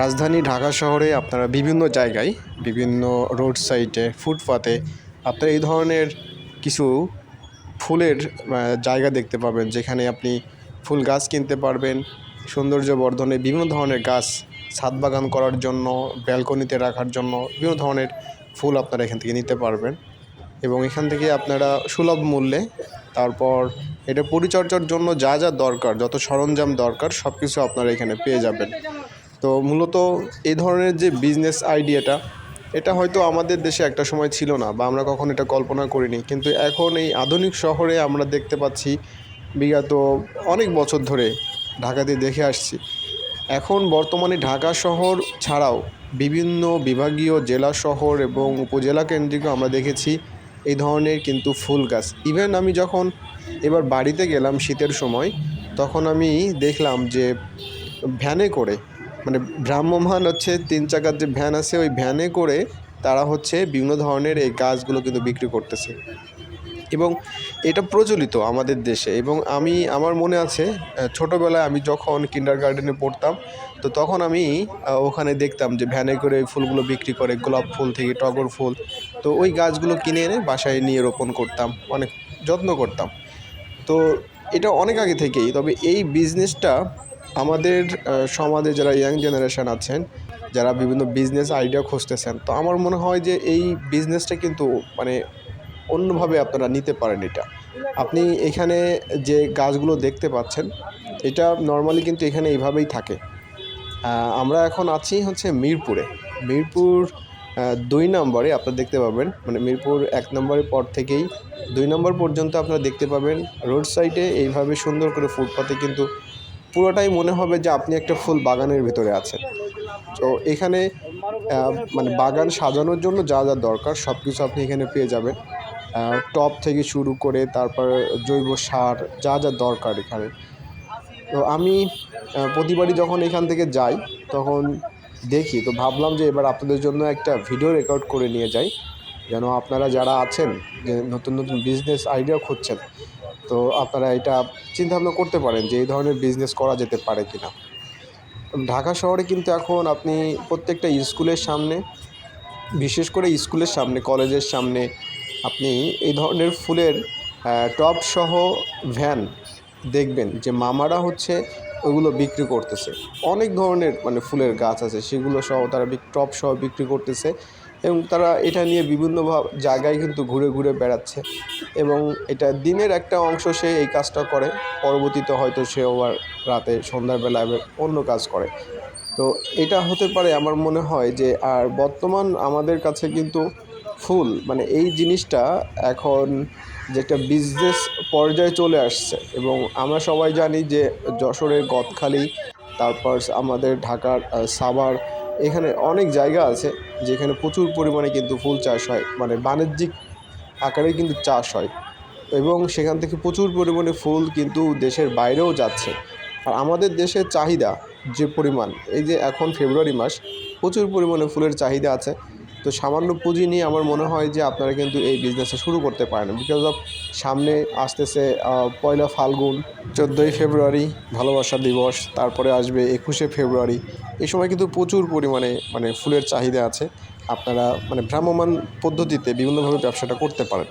রাজধানী ঢাকা শহরে আপনারা বিভিন্ন জায়গায়, বিভিন্ন রোড সাইডে ফুটপাতে আপনারা এই ধরনের কিছু ফুলের জায়গা দেখতে পাবেন। যেখানে আপনি ফুল গাছ কিনতে পারবেন সৌন্দর্য বর্ধনে বিভিন্ন ধরনের গাছ ছাদ বাগান করার জন্য, ব্যালকনিতে রাখার জন্য বিভিন্ন ধরনের ফুল আপনারা এখান থেকে নিতে পারবেন। এবং এখান থেকে আপনারা সুলভ মূল্যে তারপর এটা পরিচর্যার জন্য যা যা দরকার, যত সরঞ্জাম দরকার সব কিছু আপনারা এখানে পেয়ে যাবেন। তো মূলত এই ধরনের যে বিজনেস আইডিয়াটা এটা হয়তো আমাদের দেশে একটা সময় ছিল না বা আমরা কখনো এটা কল্পনা করিনি। কিন্তু এখন এই আধুনিক শহরে আমরা দেখতে পাচ্ছি, বিগত অনেক বছর ধরে ঢাকাতে দেখে আসছি। এখন বর্তমানে ঢাকা শহর ছাড়াও বিভিন্ন বিভাগীয় জেলা শহর এবং উপজেলা কেন্দ্রিক আমরা দেখেছি এই ধরনের কিন্তু ফুল গাছ। ইভেন আমি যখন এবার বাড়িতে গেলাম শীতের সময়, তখন আমি দেখলাম যে ভ্যানে করে মানে ভ্রাম্যমান হচ্ছে তিন চাকার যে ভ্যান আছে, ওই ভ্যানে করে তারা হচ্ছে বিভিন্ন ধরনের এই গাছগুলো কিন্তু বিক্রি করতেছে। এবং এটা প্রচলিত আমাদের দেশে এবং আমি, আমার মনে আছে ছোটোবেলায় আমি যখন কিন্ডার গার্ডেনে পড়তাম, তো তখন আমি ওখানে দেখতাম যে ভ্যানে করে ফুলগুলো বিক্রি করে, গোলাপ ফুল থেকে টগর ফুল। তো ওই গাছগুলো কিনে এনে বাসায় নিয়ে রোপণ করতাম, অনেক যত্ন করতাম। তো এটা অনেক আগে থেকেই, তবে এই বিজনেসটা আমাদের সমাজে যারা ইয়াং জেনারেশান আছেন, যারা বিভিন্ন বিজনেস আইডিয়া খুঁজতেছেন, তো আমার মনে হয় যে এই বিজনেসটা কিন্তু মানে অন্যভাবে আপনারা নিতে পারেন এটা। আপনি এখানে যে গাছগুলো দেখতে পাচ্ছেন, এটা নর্মালি কিন্তু এখানে এইভাবেই থাকে। আমরা এখন আছি হচ্ছে মিরপুরে। মিরপুর দুই নম্বরে আপনারা দেখতে পাবেন মানে মিরপুর এক নম্বরের পর থেকেই দুই নম্বর পর্যন্ত আপনারা দেখতে পাবেন, রোড সাইডে এইভাবে সুন্দর করে ফুটপাতে কিন্তু পুরোটাই মনে হবে যে আপনি একটা ফুল বাগানের ভিতরে আছেন। তো এখানে মানে বাগান সাজানোর জন্য যা যা দরকার সব কিছু আপনি এখানে পেয়ে যাবেন। টপ থেকে শুরু করে তারপর জৈব সার যা যা দরকার এখানে। তো আমি প্রতিবারই যখন এখান থেকে যাই, তখন দেখি, তো ভাবলাম যে এবার আপনাদের জন্য একটা ভিডিও রেকর্ড করে নিয়ে যাই। যেন আপনারা যারা আছেন, যে নতুন নতুন বিজনেস আইডিয়া খুঁজছেন তো আপনারা এটা চিন্তাভাবনা করতে পারেন যে এই ধরনের বিজনেস করা যেতে পারে কি না ঢাকা শহরে কিন্তু এখন আপনি প্রত্যেকটা স্কুলের সামনে, বিশেষ করে স্কুলের সামনে, কলেজের সামনে আপনি এই ধরনের ফুলের টপ সহ ভ্যান দেখবেন যে মামারা হচ্ছে ওগুলো বিক্রি করতেছে। অনেক ধরনের মানে ফুলের গাছ আছে, সেগুলো সহ তারা টপ সহ বিক্রি করতেছে। এবং তারা এটা নিয়ে বিভিন্নভাবে জায়গায় কিন্তু ঘুরে ঘুরে বেড়াচ্ছে। এবং এটা দিনের একটা অংশ সে এই কাজটা করে, পরবর্তীতে হয়তো সে আবার রাতে সন্ধ্যাবেলা অন্য কাজ করে। তো এটা হতে পারে আমার মনে হয় যে, আর বর্তমান আমাদের কাছে কিন্তু ফুল মানে এই জিনিসটা এখন যে একটা বিজনেস পর্যায়ে চলে আসছে। এবং আমরা সবাই জানি যে যশোরের গদখালি, তারপর আমাদের ঢাকার সাভার এখানে অনেক জায়গা আছে যেখানে প্রচুর পরিমাণে কিন্তু ফুল চাষ হয় মানে বাণিজ্যিক আকারে কিন্তু চাষ হয় এবং সেখান থেকে প্রচুর পরিমাণে ফুল কিন্তু দেশের বাইরেও যাচ্ছে। আর আমাদের দেশের চাহিদা যে পরিমাণ, এই যে এখন ফেব্রুয়ারি মাস, প্রচুর পরিমাণে ফুলের চাহিদা আছে। তো সামান্য পুঁজি নিয়ে আমার মনে হয় যে আপনারা কিন্তু এই বিজনেসটা শুরু করতে পারেন। বিকজ অফ সামনে আসতেছে পয়লা ফাল্গুন, চোদ্দোই ফেব্রুয়ারি, ভালোবাসা দিবস, তারপরে আসবে একুশে ফেব্রুয়ারি। এই সময় কিন্তু প্রচুর পরিমাণে মানে ফুলের চাহিদা আছে। আপনারা মানে ভ্রাম্যমান পদ্ধতিতে বিভিন্নভাবে ব্যবসাটা করতে পারেন।